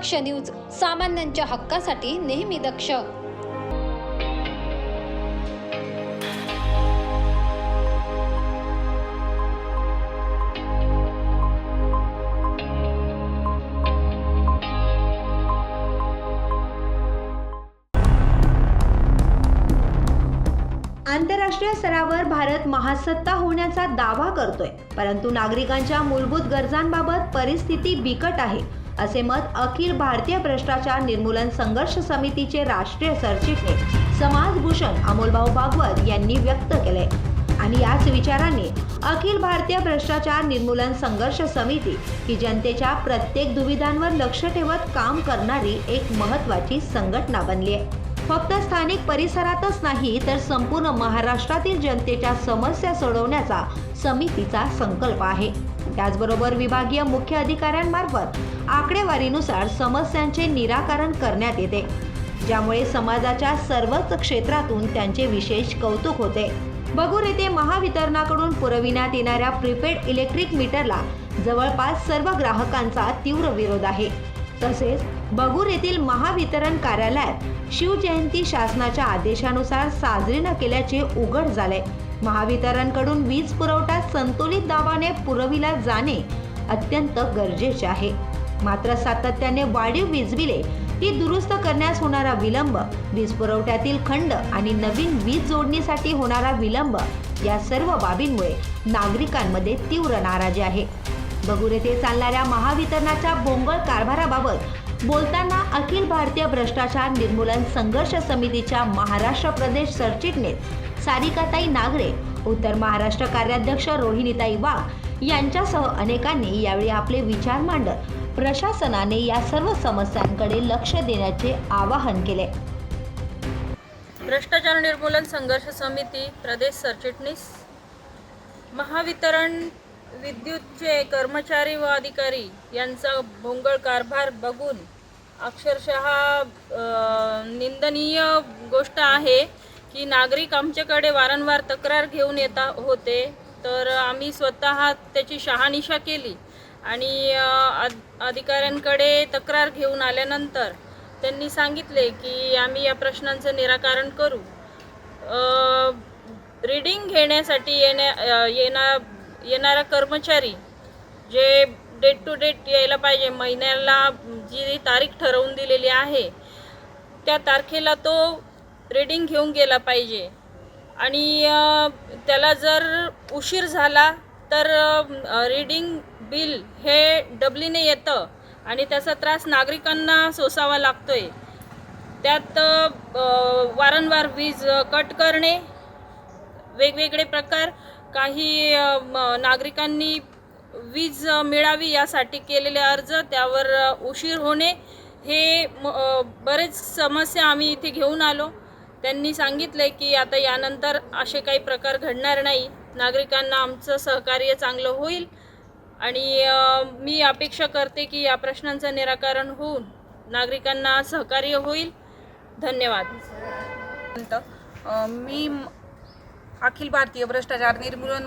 दक्ष news सामान्यांच्या हक्कासाठी नेहमी दक्ष. आंतरराष्ट्रीय स्तरावर भारत महासत्ता होण्याचा दावा करतोय. परंतु नागरिकांच्या मूलभूत गरजांबाबत परिस्थिती बिकट आहे. असे मत अखिल भारतीय भ्रष्टाचार निर्मूलन संघर्ष समितीचे राष्ट्रीय सरचिटणीस समाजभूषण अमोलभाऊ भागवत यांनी व्यक्त केले. आणि याच विचाराने अखिल भारतीय भ्रष्टाचार निर्मूलन संघर्ष समिती ही जनतेच्या प्रत्येक दुविधांवर लक्ष ठेवत काम करणारी एक महत्त्वाची संघटना बनली आहे. फक्त स्थानिक परिसरातच नाही तर संपूर्ण महाराष्ट्रातील जनतेच्या समस्या सोडवण्याचा समितीचा संकल्प आहे. त्याचबरोबर विभागीय मुख्य अधिकाऱ्यांमार्फत आकडेवारीनुसार समस्यांचे निराकरण करण्यात येते. ज्यामुळे समाजाच्या सर्वच क्षेत्रातून त्यांचे विशेष कौतुक होते. बगूर येथे महावितरणाकडून पुरविण्यात येणाऱ्या प्रीपेड इलेक्ट्रिक मीटरला जवळपास सर्व ग्राहकांचा तीव्र विरोध आहे. तसेच बगूर येथील महावितरण कार्यालयात शिवजयंती शासनाच्या आदेशानुसार साजरी न केल्याचे उघड झाले. महावितरणकडून वीज पुरवठा संतुलित दाबाने पुरविला जाणे अत्यंत गरजेचे आहे. मात्र सातत्याने वाढीव वीज बिले ती दुरुस्त करण्यास होणारा विलंब वीज पुरवठ्यातील खंड आणि नवीन वीज जोडणीसाठी होणारा विलंब या सर्व बाबींमुळे नागरिकांमध्ये तीव्र नाराजी आहे. बगुर येथे चालणाऱ्या महावितरणाच्या बोंगळ कारभाराबाबत बोलताना अखिल भारतीय भ्रष्टाचार निर्मूलन संघर्ष समितीच्या महाराष्ट्र प्रदेश सरचिटणीस सारिकाताई नागरे उत्तर महाराष्ट्र कार्याध्यक्ष रोहिणीताई वाघ यांच्यासह अनेकांनी यावेळी आपले विचार मांडत प्रशासनाने या सर्व समस्यांकडे लक्ष देण्याचे आवाहन केले. भ्रष्टाचार निर्मूलन संघर्ष समिती प्रदेश सरचिटणीस महावितरण विद्युतचे कर्मचारी व अधिकारी यांचा भोंगळ कारभार बघून अक्षरशः निंदनीय गोष्ट आहे. की नागरिक आमच्याकडे वारंवार तक्रार घेऊन येता होते तर आम्ही स्वतः त्याची शहानिशा केली आणि अधिकाऱ्यांकडे तक्रार घेऊन आल्यानंतर त्यांनी सांगितले की आम्ही या प्रश्नांचं निराकरण करू. रीडिंग घेण्यासाठी येण्या येणार येणा येणारा कर्मचारी जे डेट टू डेट यायला पाहिजे महिन्याला जी तारीख ठरवून दिलेली आहे त्या तारखेला तो रीडिंग घेऊन गेला पाहिजे. आणि त्याला जर उशीर झाला तर रीडिंग बिल हे डबलीने येतं आणि त्याचा त्रास नागरिकांना सोसावा लागतोय. त्यात वारंवार वीज कट करणे वेगवेगळे प्रकार काही म- नागरिकांनी वीज मिळावी यासाठी केलेले अर्ज त्यावर उशीर होणे हे बरेच समस्या आम्ही इथे घेऊन आलो. त्यांनी सांगितले की आता यानंतर असे काही प्रकार घडणार नाही. नागरिकांना आमचं सहकार्य चांगलं होईल. आणि मी अपेक्षा करते की या प्रश्नांचं निराकरण होऊन नागरिकांना सहकार्य होईल. धन्यवाद. मी अखिल भारतीय भ्रष्टाचार निर्मूलन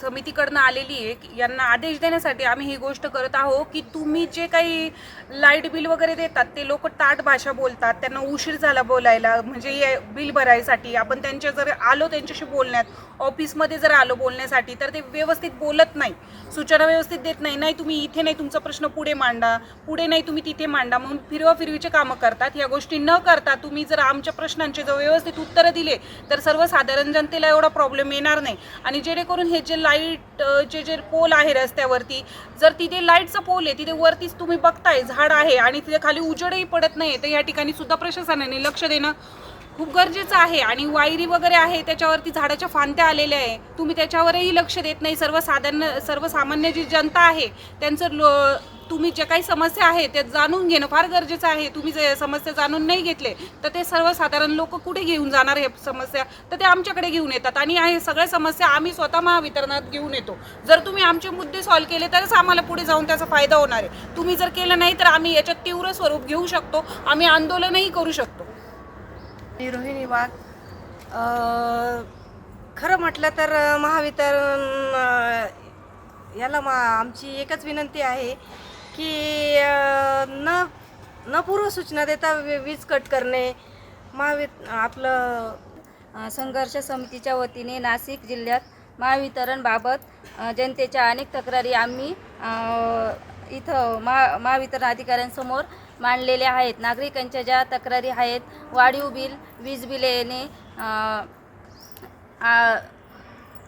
समितीकडनं आलेली आहे यांना आदेश देण्यासाठी आम्ही ही गोष्ट करत आहोत की तुम्ही जे काही लाइट बिल वगैरे देतात ते लोक ताट भाषा बोलतात त्यांना उशीर झाला बोलायला म्हणजे हे बिल भरायसाठी आपण त्यांच्या जर आलो त्यांच्याशी बोलण्यात ऑफिसमध्ये जर आलो बोलण्यासाठी तर ते व्यवस्थित बोलत नाही सूचना व्यवस्थित देत नाही नाही तुम्ही इथे नाही तुमचा प्रश्न पुढे मांडा पुढे नाही तुम्ही तिथे मांडा म्हणून फिरवा फिरवीचे कामं करतात. या गोष्टी न करता तुम्ही जर आमच्या प्रश्नांचे जर व्यवस्थित उत्तरं दिले तर सर्वसाधारण जनतेला एवढा प्रॉब्लेम येणार नाही. आणि जेणेकरून हे जे लाइट जे जे पोल आहे रस्त्यावरती जर तिथे लाईटचा पोल आहे तिथे वरतीच तुम्ही बघताय झाड आहे आणि तिथे खाली उजेडही पडत नाही तर या ठिकाणी सुद्धा प्रशासनाने लक्ष देणं खूप गरजेचं आहे. आणि वायरी वगैरे आहे त्याच्यावरती झाडाच्या फांद्या आलेल्या आहे. तुम्ही त्याच्यावरही लक्ष देत नाही. सर्वसाधारण सर्वसामान्य जी जनता आहे त्यांचं लो तुम्ही जे काही समस्या आहे ते जाणून घेणं फार गरजेचं आहे. तुम्ही जे समस्या जाणून नाही घेतले तर ते सर्वसाधारण लोक कुठे घेऊन जाणार हे समस्या? तर ते आमच्याकडे घेऊन येतात. आणि हे सगळ्या समस्या आम्ही स्वतः महावितरणात घेऊन येतो. जर तुम्ही आमचे मुद्दे सॉल्व्ह केले तरच आम्हाला पुढे जाऊन त्याचा फायदा होणार आहे. तुम्ही जर केलं नाही तर आम्ही याच्यात तीव्र स्वरूप घेऊ शकतो. आम्ही आंदोलनही करू शकतो. रोहिणी वाघ. खरं म्हटलं तर महावितरण याला मा आमची एकच विनंती आहे की न न पूर्व सूचना देता वी- वीज कट करणे महावित आपलं संघर्ष समितीच्या वतीने नाशिक जिल्ह्यात महावितरणबाबत जनतेच्या अनेक तक्रारी आम्ही इथं महा महावितरण अधिकाऱ्यांसमोर मांडलेल्या आहेत. नागरिकांच्या ज्या तक्रारी आहेत वाढीव बिल वीज बिले येणे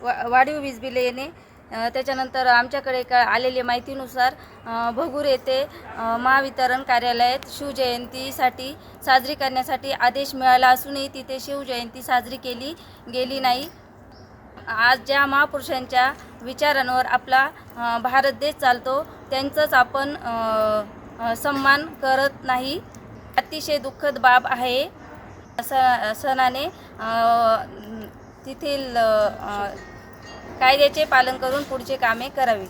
वा वाढीव वीज बिले येणे त्याच्यानंतर आमच्याकडे का आलेल्या माहितीनुसार भगूर येथे महावितरण कार्यालयात शिवजयंतीसाठी साजरी करण्यासाठी आदेश मिळाला असूनही तिथे शिवजयंती साजरी केली गेली नाही. आज ज्या महापुरुषांच्या विचारांवर आपला भारत देश चालतो त्यांचंच आपण सन्मान करत नाही. अतिशय दुःखद बाब आहे. स सणाने तेथील कायद्याचे पालन करून पुढचे कामे करावी.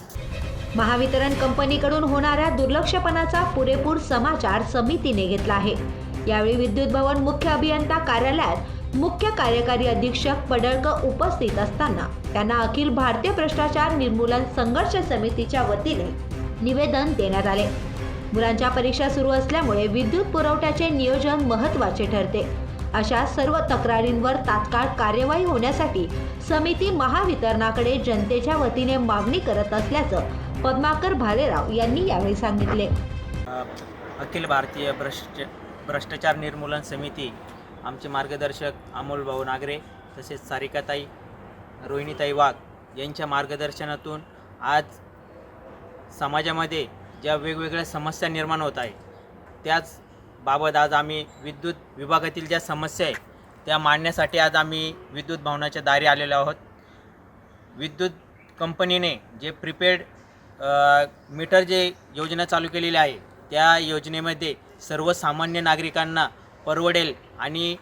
महावितरण कंपनीकडून होणाऱ्या दुर्लक्षपणाचा पुरेपूर समाचार समितीने घेतला आहे. यावेळी विद्युत भवन मुख्य अभियंता कार्यालयात मुख्य कार्यकारी अधीक्षक पडळकर उपस्थित असताना त्यांना अखिल भारतीय भ्रष्टाचार निर्मूलन संघर्ष समितीच्या वतीने निवेदन देण्यात आले. मुलांच्या परीक्षा सुरू असल्यामुळे विद्युत पुरवठ्याचे नियोजन महत्त्वाचे ठरते. अशा सर्व तक्रारींवर तात्काळ कार्यवाही होण्यासाठी समिती महावितरणाकडे जनतेच्या वतीने मागणी करत असल्याचं पद्माकर भालेराव यांनी यावेळी सांगितले. अखिल भारतीय भ्रष्ट भ्रष्टाचार निर्मूलन समिती आमचे मार्गदर्शक अमोल भाऊ नागरे तसेच सारिकाताई रोहिणीताई वाघ यांच्या मार्गदर्शनातून आज समाजामध्ये ज्या वेगवेगळ्या समस्या निर्माण होत आहे त्याच बाबत आज आम्ही विद्युत विभागातील ज्या समस्या आहे त्या मांडण्यासाठी आज आम्ही विद्युत भवनाच्या दारी आलेलो आहोत. विद्युत कंपनीने जे प्रिपेड मीटर जे योजना चालू केलेली आहे त्या योजनेमध्ये सर्वसामान्य नागरिकांना परवडेल आणि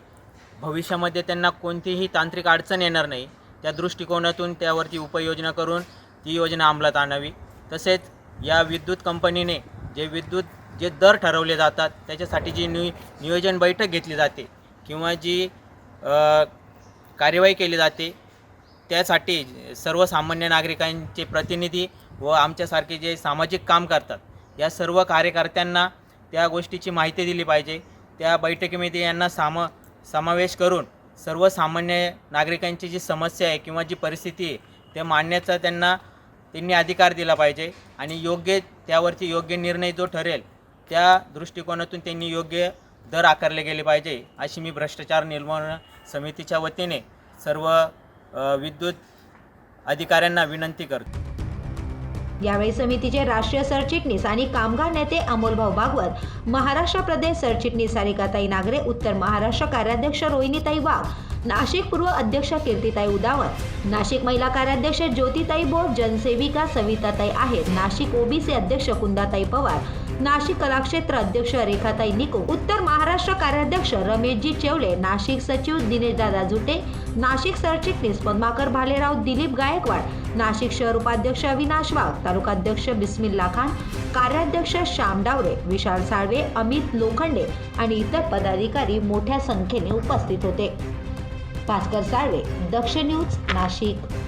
भविष्यामध्ये त्यांना कोणतीही तांत्रिक अडचण येणार नाही त्या दृष्टिकोनातून त्यावरती उपाययोजना करून ती योजना अंमलात आणावी. तसेच या विद्युत कंपनीने जे विद्युत जे दर ठरवले जातात त्याच्यासाठी जी नि नियोजन बैठक घेतली जाते किंवा जी कार्यवाही केली जाते त्यासाठी सर्वसामान्य नागरिकांचे प्रतिनिधी व आमच्यासारखे जे सामाजिक काम करतात या सर्व कार्यकर्त्यांना त्या गोष्टीची माहिती दिली पाहिजे. त्या बैठकीमध्ये यांना साम समावेश करून सर्वसामान्य नागरिकांची जी समस्या आहे किंवा जी परिस्थिती आहे ते मांडण्याचा त्यांना त्यांनी अधिकार दिला पाहिजे आणि योग्य त्यावरती योग्य निर्णय जो ठरेल त्या दृष्टिकोनातून त्यांनी योग्य दर आकारले गेले पाहिजे अशी मी भ्रष्टाचार निर्मूलन समितीच्या वतीने सर्व विद्युत अधिकाऱ्यांना विनंती करतो. यावेळी समितीचे राष्ट्रीय सरचिटणीस आणि कामगार नेते अमोलभाऊ भागवत महाराष्ट्र प्रदेश सरचिटणीस सारिकाताई नागरे उत्तर महाराष्ट्र कार्याध्यक्ष रोहिणीताई वाघ नाशिक पूर्व अध्यक्ष कीर्तिताई उदावत नाशिक महिला कार्याध्यक्ष ज्योतिताई बोर जनसेविका सविताताई आहेत नाशिक ओबीसी अध्यक्ष कुंदाताई पवार नाशिक कलाक्षेत्र अध्यक्ष रेखाताई निको उत्तर महाराष्ट्र कार्याध्यक्ष रमेशजी चेवले नाशिक सचिव दिनेशदादा जुटे नाशिक सरचिटणीस पद्माकर भालेराव दिलीप गायकवाड नाशिक शहर उपाध्यक्ष अविनाश वाघ तालुकाध्यक्ष बिस्मिल्ला खान कार्याध्यक्ष श्याम डावरे विशाल साळवे अमित लोखंडे आणि इतर पदाधिकारी मोठ्या संख्येने उपस्थित होते. भास्कर साळवे दक्ष न्यूज नाशिक.